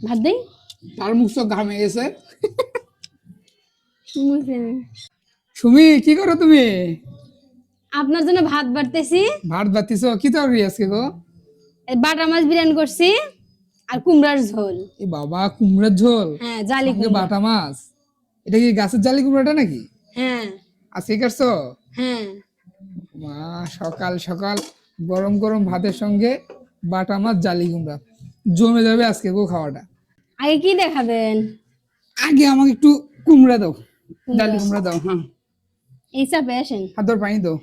ভাত দেই? তার মুখ চোখ ঘামে গেছে। সুমি কি করো তুমি? আপনার জন্য ভাত বাড়তেছি। ভাত বাতিছ কি তরকারি আজকে গো? বাটা মাছ বিরিয়ানি করছি আর কুমড়ার ঝোল। এ বাবা কুমড়োর ঝোল? হ্যাঁ জালি কুমড়া। বাটা মাছ? এটা কি গাছের জালি কুমড়োটা নাকি? হ্যাঁ। আজকে কাটছো? হ্যাঁ। মা সকাল সকাল গরম গরম ভাতের সঙ্গে বাটা মাছ জালি কুমড়া। জমে যাবে আজকে গো খাওয়াটা। আগে কি দেখাবেন? আগে আমাকে একটু কুমড়া দাও। জালি কুমড়া দাও হ্যাঁ। এই চাপে আসেন হাতর পানি দাও।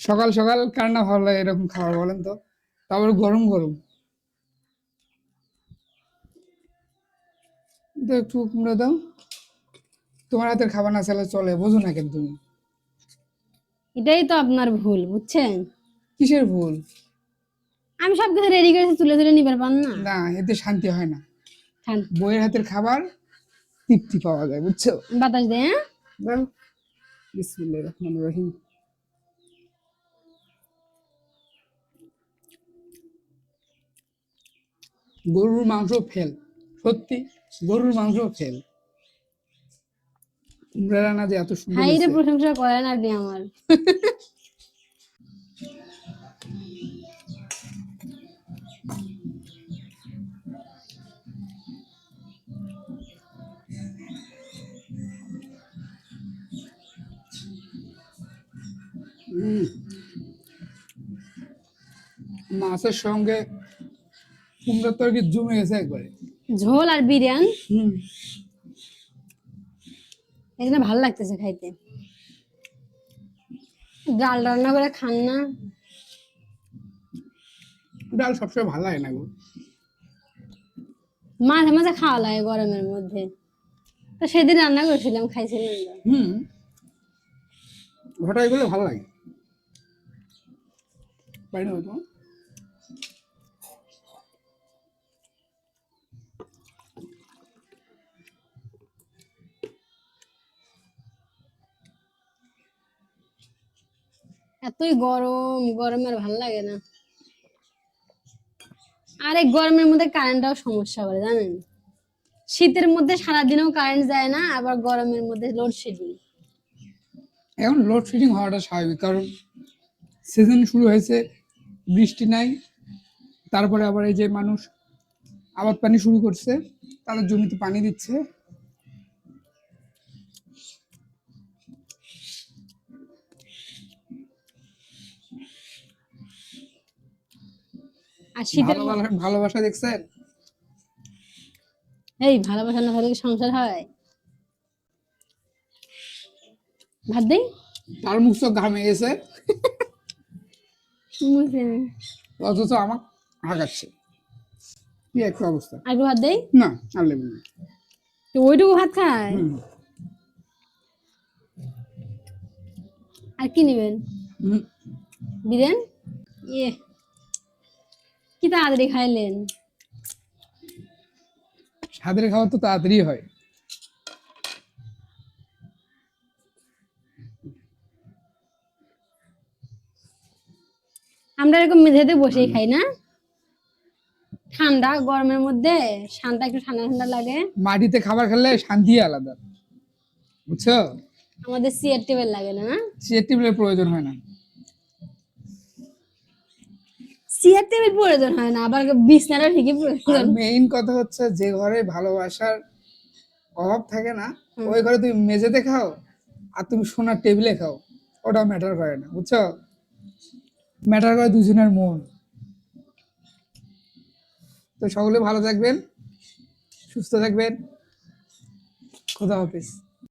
সকাল সকাল কার না ভালো লাগে এরকম খাবার বলেন তো? তারপর গরম গরম। একটু কুমড়া দাও। তোমার হাতের খাবার না চাইলে চলে বোঝো না কেন তুমি এটাই তো আপনার ভুল বুঝছেন? কিসের ভুল? আমি সব কিছু রেডি করে তুলে তুলে নিবার পান না। না এতে শান্তি হয় না। বইয়ের হাতের খাবার তৃপ্তি পাওয়া যায় বুঝছ? বাতাস দে হ্যাঁ? দাও। বিসমিল্লাহির রহমানির রহিম। গরুর মাংস ফেল সত্যি গরুর মাংস ফেল। কুমড়া রান্না যে এত সুন্দর হাই রে প্রশংসা করেন আপনি আমার। মাছের সঙ্গে কুমড়ার তরকারি জমে গেছে একবারে। ঝোল আর বিরিয়ানি? হুম। এখানে ভালো লাগতেছে খাইতে। ডাল রান্না করে খান না। ডাল সবসময় ভালো লাগে না গো। মাঝে মাঝে খাওয়া লাগে গরমের মধ্যে। তো সেদিন রান্না করেছিলাম খাইছিলাম হুম। ঘটাই গুলো ভালো লাগে। না এতই গরম, গরমে আর ভালো লাগে না। আর এই গরমের মধ্যে কারেন্টটাও সমস্যা করে, জানেন? শীতের মধ্যে সারাদিনও কারেন্ট যায় না, আবার গরমের মধ্যে লোডশেডিং এখন লোডশেডিং হওয়াটা স্বাভাবিক, কারণ সিজন শুরু হয়েছে, বৃষ্টি নাই, তারপরে আবার এই যে মানুষ আবাদ পানি শুরু করছে, তাদের জমিতে পানি দিচ্ছে। আর শীতের ভালোবাসা দেখছেন? এই ভালোবাসা না থাকলে কি সংসার হয়? ভাত দেই? তার মুখ চোখ ঘামে গেছে। অথচ আমার হাগাচ্ছে। কি একটা অবস্থা। একটু ভাত দেই? না আর লেবু না তো ওইটুকু ভাত খায়? আর কি নেবেন? বিরিয়ানি? ইয়ে। কি তাড়াতাড়ি খাইলেন? স্বাদের খাবার তো তাড়াতাড়ি হয়। আমরা এরকম মেঝেতে বসেই খাই না? ঠান্ডা গরমের মধ্যে শান্তা একটু ঠান্ডা ঠান্ডা লাগে। মাটিতে খাবার খেলে শান্তি আলাদা। বুঝছ? আমাদের চেয়ার টেবিল লাগে না? চেয়ার টেবিলের প্রয়োজন হয় না। চেয়ার টেবিল প্রয়োজন হয় না আবার বিছনাটা ঠিকই প্রয়োজন মেইন কথা হচ্ছে যে ঘরে ভালোবাসার অভাব থাকে না ওই ঘরে তুমি মেঝেতে খাও আর তুমি সোনার টেবিলে খাও ওটা ম্যাটার করে না বুঝছ? ম্যাটার করে দুজনের মন। তো সকলে ভালো থাকবেন সুস্থ থাকবেন। খোদা হাফিজ।